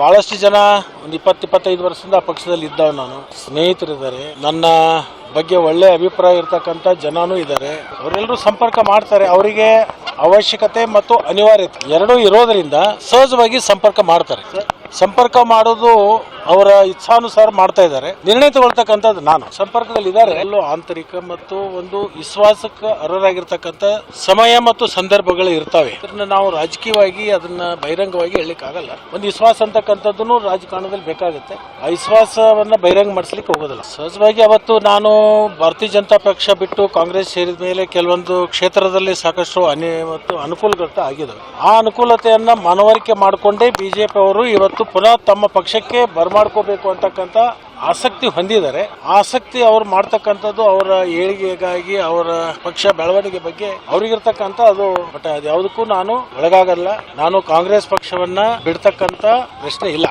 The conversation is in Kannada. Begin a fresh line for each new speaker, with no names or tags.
ಬಹಳಷ್ಟು ಜನ ಒಂದು ಇಪ್ಪತ್ತು, ಇಪ್ಪತ್ತೈದು ವರ್ಷದಿಂದ ಆ ಪಕ್ಷದಲ್ಲಿ ಇದ್ದವ್ ನಾನು. ಸ್ನೇಹಿತರಿದ್ದಾರೆ. ನನ್ನ ಬಗ್ಗೆ ಒಳ್ಳೆ ಅಭಿಪ್ರಾಯ ಇರ್ತಕ್ಕಂಥ ಜನನೂ ಇದ್ದಾರೆ. ಅವರೆಲ್ಲರೂ ಸಂಪರ್ಕ ಮಾಡ್ತಾರೆ. ಅವರಿಗೆ ಅವಶ್ಯಕತೆ ಮತ್ತು ಅನಿವಾರ್ಯತೆ ಎರಡೂ ಇರೋದರಿಂದ ಸಹಜವಾಗಿ ಸಂಪರ್ಕ ಮಾಡ್ತಾರೆ. ಸಂಪರ್ಕ ಮಾಡೋದು ಅವರ ಇಚ್ಛಾನುಸಾರ ಮಾಡ್ತಾ ಇದ್ದಾರೆ. ನಿರ್ಣಯ ತಗೊಳ್ತಕ್ಕಂಥದ್ದು ನಾನು. ಸಂಪರ್ಕದಲ್ಲಿ ಇದ್ದಾರೆ. ಎಲ್ಲೋ ಆಂತರಿಕ ಮತ್ತು ಒಂದು ವಿಶ್ವಾಸಕ್ಕೆ ಅರ್ಹರಾಗಿರ್ತಕ್ಕಂಥ ಸಮಯ ಮತ್ತು ಸಂದರ್ಭಗಳು ಇರ್ತವೆ. ಅದನ್ನ ನಾವು ರಾಜಕೀಯವಾಗಿ, ಅದನ್ನ ಬಹಿರಂಗವಾಗಿ ಹೇಳಲಿಕ್ಕಾಗಲ್ಲ. ಒಂದು ವಿಶ್ವಾಸ ಅಂತಕ್ಕಂಥದ್ದು ರಾಜಕಾರಣದಲ್ಲಿ ಬೇಕಾಗುತ್ತೆ. ಆ ವಿಶ್ವಾಸವನ್ನ ಬಹಿರಂಗ ಮಾಡಿಸ್ಲಿಕ್ಕೆ ಹೋಗೋದಿಲ್ಲ. ಸಹಜವಾಗಿ ಅವತ್ತು ನಾನು ಭಾರತೀಯ ಜನತಾ ಪಕ್ಷ ಬಿಟ್ಟು ಕಾಂಗ್ರೆಸ್ ಸೇರಿದ ಮೇಲೆ ಕೆಲವೊಂದು ಕ್ಷೇತ್ರದಲ್ಲಿ ಸಾಕಷ್ಟು ಅನಿ ಮತ್ತು ಅನುಕೂಲಗಳ ಆಗಿದ್ದಾವೆ. ಆ ಅನುಕೂಲತೆಯನ್ನ ಮನವರಿಕೆ ಮಾಡಿಕೊಂಡೇ ಬಿಜೆಪಿ ಅವರು ಇವತ್ತು ಪುನಃ ತಮ್ಮ ಪಕ್ಷಕ್ಕೆ ಬರಮಾಡ್ಕೋಬೇಕು ಅಂತಕ್ಕಂಥ ಆಸಕ್ತಿ ಹೊಂದಿದ್ದಾರೆ. ಆಸಕ್ತಿ ಅವ್ರು ಮಾಡ್ತಕ್ಕಂಥದ್ದು ಅವರ ಏಳಿಗೆಗಾಗಿ, ಅವರ ಪಕ್ಷ ಬೆಳವಣಿಗೆ ಬಗ್ಗೆ ಅವರಿಗಿರ್ತಕ್ಕಂಥ ಅದು, ಬಟ್ ಅದ್ಯಾವುದಕ್ಕೂ ನಾನು ಒಳಗಾಗಲ್ಲ. ನಾನು ಕಾಂಗ್ರೆಸ್ ಪಕ್ಷವನ್ನ ಬಿಡ್ತಕ್ಕಂಥ ಪ್ರಶ್ನೆ ಇಲ್ಲ.